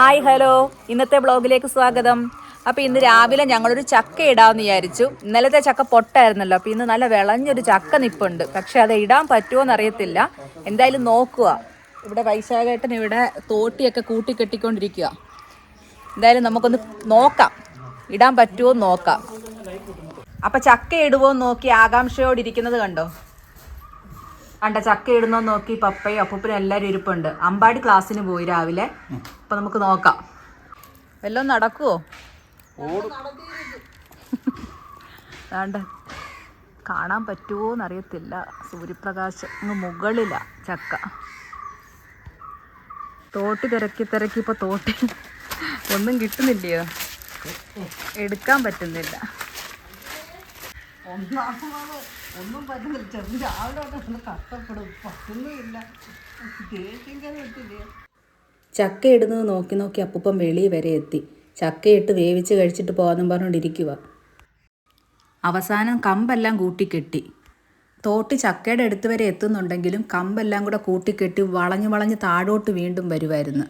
Hi hello. ഇന്നത്തെ ബ്ലോഗിലേക്ക് സ്വാഗതം. അപ്പോൾ ഇന്ന് രാവിലെ ഞങ്ങളൊരു ചക്ക ഇടാമെന്ന് വിചാരിച്ചു. ഇന്നലത്തെ ചക്ക പൊട്ടായിരുന്നല്ലോ. അപ്പോൾ ഇന്ന് നല്ല വിളഞ്ഞൊരു ചക്ക നിപ്പുണ്ട്. പക്ഷെ അത് ഇടാൻ പറ്റുമോ എന്നറിയത്തില്ല എന്തായാലും നോക്കുക. ഇവിടെ വൈശാഖേട്ടൻ ഇവിടെ തോട്ടിയൊക്കെ കൂട്ടി കെട്ടിക്കൊണ്ടിരിക്കുക എന്തായാലും നമുക്കൊന്ന് നോക്കാം. ഇടാൻ പറ്റുമോ നോക്കാം. അപ്പം ചക്ക എന്ന് നോക്കി ആകാംക്ഷയോടിരിക്കുന്നത് കണ്ടോ? കണ്ട ചക്ക ഇടുന്നോ നോക്കി പപ്പയും അപ്പൂപ്പനും എല്ലാവരും ഇരിപ്പുണ്ട്. അമ്പാടി ക്ലാസ്സിന് പോയി രാവിലെ. അപ്പൊ നമുക്ക് നോക്കാം. വല്ലതും നടക്കുവോ? വേണ്ട കാണാൻ പറ്റുമോ എന്നറിയത്തില്ല സൂര്യപ്രകാശം അങ്ങ് മുകളില ചക്ക. തോട്ടി തിരക്കി തിരക്കി ഇപ്പൊ തോട്ടി ഒന്നും കിട്ടുന്നില്ലയോ? എടുക്കാൻ പറ്റുന്നില്ല. ഒന്നും പറ്റുന്നില്ല ചെറു രാവിലെ ഒന്ന് കഷ്ടപ്പെടും. പറ്റുന്നുമില്ല ദേഷ്യം കയറിയിട്ടില്ലേ നോക്കി നോക്കി അപ്പൂപ്പൻ വെളി വരെ എത്തി. ചക്കയിട്ട് വേവിച്ച് കഴിച്ചിട്ട് പോകാമെന്നും പറഞ്ഞുകൊണ്ടിരിക്കുക അവസാനം കമ്പെല്ലാം കൂട്ടിക്കെട്ടി. തോട്ടി ചക്കയുടെ അടുത്ത് വരെ എത്തുന്നുണ്ടെങ്കിലും കമ്പെല്ലാം കൂടെ കൂട്ടിക്കെട്ടി വളഞ്ഞു വളഞ്ഞ് താഴോട്ട് വീണ്ടും വരുമായിരുന്നു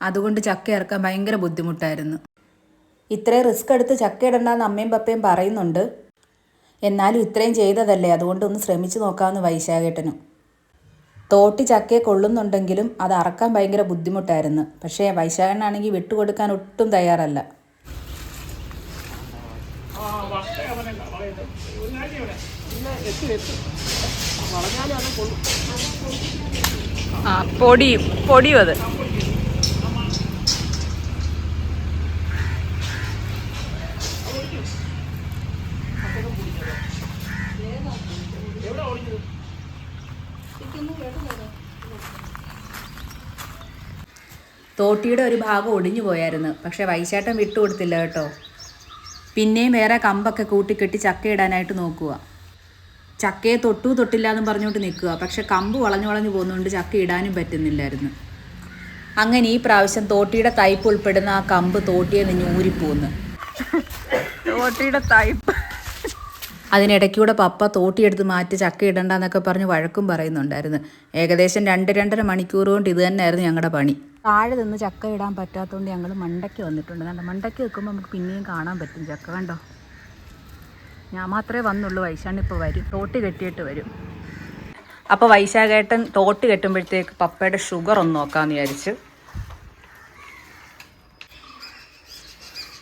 അതുകൊണ്ട് ചക്ക ഇറക്കാൻ ഭയങ്കര ബുദ്ധിമുട്ടായിരുന്നു. ഇത്രയും റിസ്ക് എടുത്ത് ചക്ക ഇടണ്ടെന്ന് അമ്മയും പപ്പയും പറയുന്നുണ്ട്. എന്നാലും ഇത്രയും ചെയ്തതല്ലേ? അതുകൊണ്ട് ഒന്ന് ശ്രമിച്ചു നോക്കാമെന്ന് വൈശാഖേട്ടനും. തോട്ടി ചക്കയെ കൊള്ളുന്നുണ്ടെങ്കിലും അത് അറക്കാൻ ഭയങ്കര ബുദ്ധിമുട്ടായിരുന്നു. പക്ഷേ വൈശാഖനാണെങ്കിൽ വിട്ടുകൊടുക്കാൻ ഒട്ടും തയ്യാറല്ല. ആ പൊടിയും പൊടിയും അത്. തോട്ടിയുടെ ഒരു ഭാഗം ഒടിഞ്ഞു പോയായിരുന്നു. പക്ഷെ വൈശാട്ടൻ വിട്ടുകൊടുത്തില്ല കേട്ടോ. പിന്നെയും വേറെ കമ്പൊക്കെ കൂട്ടിക്കെട്ടി ചക്ക ഇടാനായിട്ട് നോക്കുക. ചക്കയെ തൊട്ടു തൊട്ടില്ല എന്നും പറഞ്ഞുകൊണ്ട് നിൽക്കുക. പക്ഷെ കമ്പ് വളഞ്ഞു വളഞ്ഞു പോകുന്നതുകൊണ്ട് ചക്ക ഇടാനും പറ്റുന്നില്ലായിരുന്നു. അങ്ങനെ ഈ പ്രാവശ്യം തോട്ടിയുടെ തൈപ്പ് ഉൾപ്പെടുന്ന ആ കമ്പ് തോട്ടിയെ നിന്ന് ഊരിപ്പോന്ന്. തോട്ടിയുടെ തൈപ്പ് അതിനിടയ്ക്കൂടെ പപ്പ തോട്ടിയെടുത്ത് മാറ്റി ചക്ക ഇടണ്ടെന്നൊക്കെ പറഞ്ഞ് വഴക്കും പറയുന്നുണ്ടായിരുന്നു. ഏകദേശം രണ്ട് രണ്ടര മണിക്കൂർ കൊണ്ട് ഇത് തന്നെയായിരുന്നു ഞങ്ങളുടെ പണി. താഴെ നിന്ന് ചക്ക ഇടാൻ പറ്റാത്തതുകൊണ്ട് ഞങ്ങൾ മണ്ടയ്ക്ക് വന്നിട്ടുണ്ട്. കണ്ടോ മണ്ടയ്ക്ക് വെക്കുമ്പോൾ നമുക്ക് പിന്നെയും കാണാൻ പറ്റും ചക്ക കണ്ടോ? ഞാൻ മാത്രമേ വന്നുള്ളൂ വൈശാണ് ഇപ്പോൾ വരും. തോട്ടി കെട്ടിയിട്ട് വരും. അപ്പോൾ വൈശാഖേട്ടൻ തോട്ടി കെട്ടുമ്പോഴത്തേക്ക് പപ്പയുടെ ഷുഗർ ഒന്ന് നോക്കാമെന്ന് വിചാരിച്ചു.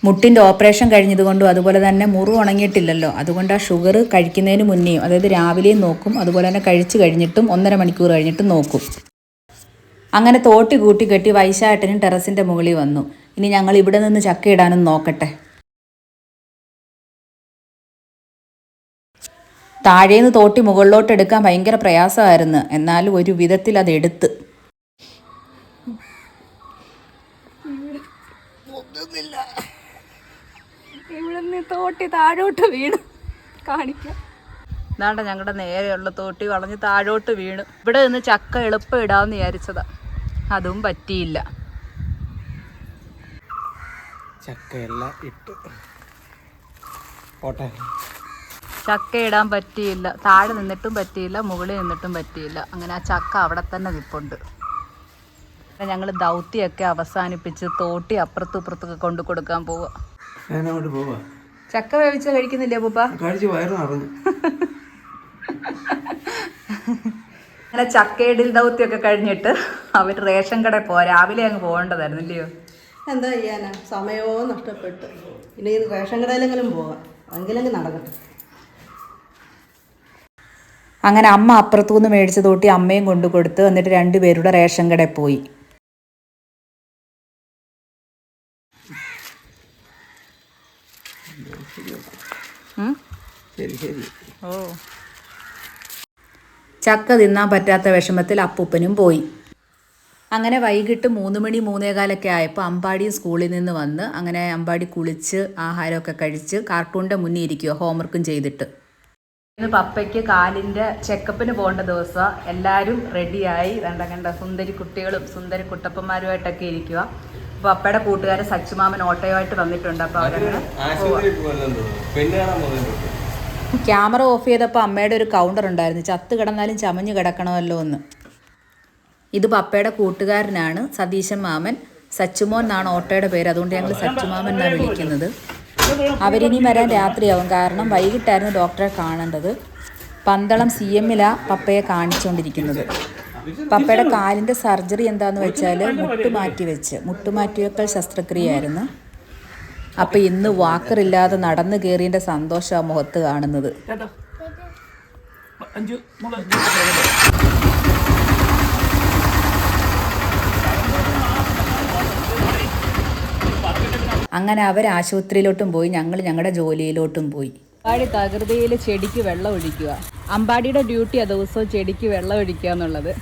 മുട്ടിന്റെ ഓപ്പറേഷൻ കഴിഞ്ഞതുകൊണ്ടും അതുപോലെ തന്നെ മുറിവ് ഉണങ്ങിയിട്ടില്ലല്ലോ. അതുകൊണ്ട് ആ ഷുഗർ കഴിക്കുന്നതിന് മുന്നേയും അതായത് രാവിലെയും നോക്കും അതുപോലെ തന്നെ കഴിച്ചു കഴിഞ്ഞിട്ടും ഒന്നര മണിക്കൂർ കഴിഞ്ഞിട്ടും നോക്കും. അങ്ങനെ തോട്ടി കൂട്ടി കെട്ടി വൈശാട്ടനും ടെറസിന്റെ മുകളിൽ വന്നു. ഇനി ഞങ്ങൾ ഇവിടെ നിന്ന് ചക്ക ഇടാനും നോക്കട്ടെ. താഴേന്ന് തോട്ടി മുകളിലോട്ട് എടുക്കാൻ ഭയങ്കര പ്രയാസമായിരുന്നു. എന്നാലും ഒരു വിധത്തിൽ അത് എടുത്ത് ഇവിടെ തോട്ടി താഴോട്ട് വീണ്. കാണിക്കാം. ഇതാണ്ട ഞങ്ങളുടെ നേരെയുള്ള തോട്ടി വളഞ്ഞ് താഴോട്ട് വീണു. ഇവിടെ നിന്ന് ചക്ക എളുപ്പം ഇടാമെന്ന് വിചാരിച്ചതാ. അതും പറ്റിയില്ല. ചക്കയെല്ലാം ഇട്ട്. പോട്ടെ. ചക്ക ഇടാൻ പറ്റിയില്ല. താഴെ നിന്നിട്ടും പറ്റിയില്ല മുകളിൽ നിന്നിട്ടും പറ്റിയില്ല. അങ്ങനെ ആ ചക്ക അവിടെ തന്നെ നിപ്പുണ്ട്. ഞങ്ങൾ ദൗത്യമൊക്കെ അവസാനിപ്പിച്ച് തോട്ടി അപ്പുറത്തും ഇപ്പുറത്തൊക്കെ കൊണ്ടു കൊടുക്കാൻ പോവുക പോവാ. ചക്ക വേവിച്ച കഴിക്കുന്നില്ലേ പൂപ്പ? കഴിച്ച് വയറ് നിറഞ്ഞു. അങ്ങനെ ചക്കയിടിൽ ദൗത്യമൊക്കെ കഴിഞ്ഞിട്ട് അവർ റേഷൻ കട പോവാ രാവിലെ അങ്ങ് പോകേണ്ടതായിരുന്നു ഇല്ലയോ? എന്താ ചെയ്യാനാ? സമയവും നഷ്ടപ്പെട്ടു. ഇനി ഇത് റേഷൻ കടയിലെങ്കിലും പോകാം എങ്കിലെങ്കിൽ നടക്കട്ടെ. അങ്ങനെ അമ്മ അപ്പുറത്തുനിന്ന് മേടിച്ച തോട്ടി അമ്മയും കൊണ്ടു കൊടുത്ത് എന്നിട്ട് രണ്ടുപേരുടെ റേഷൻ കടയിൽ പോയി. ശരി ശരി. ഓ. ചക്ക തിന്നാൻ പറ്റാത്ത വിഷമത്തിൽ അപ്പൂപ്പനും പോയി. അങ്ങനെ വൈകിട്ട് മൂന്ന് മണി മൂന്നേകാലൊക്കെ ആയപ്പോൾ അമ്പാടിയും സ്കൂളിൽ നിന്ന് വന്ന് അങ്ങനെ അമ്പാടി കുളിച്ച് ആഹാരമൊക്കെ കഴിച്ച് കാർട്ടൂണിന്റെ മുന്നിൽ ഇരിക്കുക ഹോംവർക്കും ചെയ്തിട്ട്. ഇന്ന് പപ്പയ്ക്ക് കാലിന്റെ ചെക്കപ്പിന് പോകേണ്ട ദിവസം എല്ലാവരും റെഡിയായി വേണ്ട കണ്ട സുന്ദരി കുട്ടികളും സുന്ദരി കുട്ടപ്പന്മാരുമായിട്ടൊക്കെ ഇരിക്കുക പപ്പയുടെ കൂട്ടുകാരൻ സച്ചുമാമൻ ഓട്ടോയുമായിട്ട് വന്നിട്ടുണ്ട് അപ്പോൾ അവരങ്ങനെ ക്യാമറ ഓഫ് ചെയ്തപ്പോൾ അമ്മയുടെ ഒരു കൗണ്ടർ ഉണ്ടായിരുന്നു. ചത്ത് കിടന്നാലും ചമഞ്ഞു കിടക്കണമല്ലോ എന്ന്. ഇത് പപ്പയുടെ കൂട്ടുകാരനാണ് സതീശൻ മാമൻ. സച്ചുമോൻ എന്നാണ് ഓട്ടോയുടെ പേര്. അതുകൊണ്ട് ഞങ്ങൾ സച്ചുമാമൻ എന്നാണ് വിളിക്കുന്നത്. അവരിനി വരാൻ രാത്രിയാവും. കാരണം വൈകിട്ടായിരുന്നു ഡോക്ടറെ കാണേണ്ടത്. പന്തളം സി എമ്മിലാണ് പപ്പയെ കാണിച്ചുകൊണ്ടിരിക്കുന്നത് പപ്പയുടെ കാലിന്റെ സർജറി എന്താന്ന് വെച്ചാൽ മുട്ട് മാറ്റി വെച്ച്. മുട്ട് മാറ്റിവെക്കൽ ശസ്ത്രക്രിയയായിരുന്നു. അപ്പം ഇന്ന് വാക്കറില്ലാതെ നടന്നു കയറിയതിന്റെ ആ മുഖത്ത് കാണുന്നത്. അങ്ങനെ അവർ ആശുപത്രിയിലോട്ടും പോയി ഞങ്ങൾ ഞങ്ങളുടെ ജോലിയിലോട്ടും പോയി. അമ്പാടി തകൃതിയിൽ ചെടിക്ക് വെള്ളം ഒഴിക്കുക. അമ്പാടിയുടെ ഡ്യൂട്ടി ആ ദിവസവും ചെടിക്ക് വെള്ളം ഒഴിക്കുക എന്നുള്ളത്.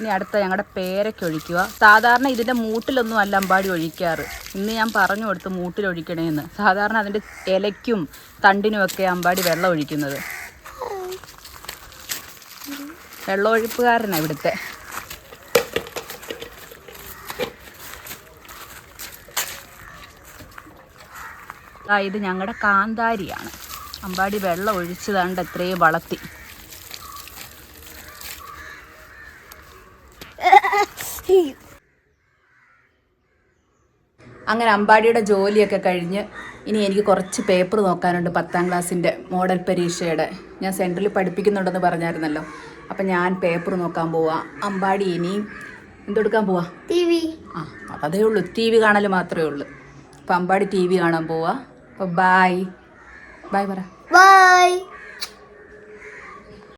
ഇനി അടുത്ത ഞങ്ങളുടെ പേരയ്ക്ക് ഒഴിക്കുക. സാധാരണ ഇതിന്റെ മൂട്ടിലൊന്നും അല്ല അമ്പാടി ഒഴിക്കാറ്. ഇന്ന് ഞാൻ പറഞ്ഞു കൊടുത്തു മൂട്ടിൽ ഒഴിക്കണേന്ന് സാധാരണ അതിന്റെ ഇലയ്ക്കും തണ്ടിനുമൊക്കെ അമ്പാടി വെള്ളം ഒഴിക്കുന്നത്. വെള്ളമൊഴിപ്പുകാരനാണ് ഇവിടുത്തെ. ഇത് ഞങ്ങളുടെ കാന്താരിയാണ്. അമ്പാടി വെള്ളം ഒഴിച്ചതാണ്ട് എത്രയും വളർത്തി. അങ്ങനെ അമ്പാടിയുടെ ജോലിയൊക്കെ കഴിഞ്ഞ് ഇനി എനിക്ക് കുറച്ച് പേപ്പർ നോക്കാനുണ്ട് പത്താം ക്ലാസ്സിന്റെ മോഡൽ പരീക്ഷയുടെ. ഞാൻ സെൻട്രലിൽ പഠിപ്പിക്കുന്നുണ്ടെന്ന് പറഞ്ഞായിരുന്നല്ലോ. അപ്പം ഞാൻ പേപ്പർ നോക്കാൻ പോവാം. അമ്പാടി ഇനിയും എന്തെടുക്കാൻ പോവാ? T V. ആ അതേ ഉള്ളൂ. ടി വി കാണൽ മാത്രമേ ഉള്ളൂ. അപ്പം അമ്പാടി ടി വി കാണാൻ പോവാ. അപ്പോൾ ബായ്. ബായ് പറ. ബൈ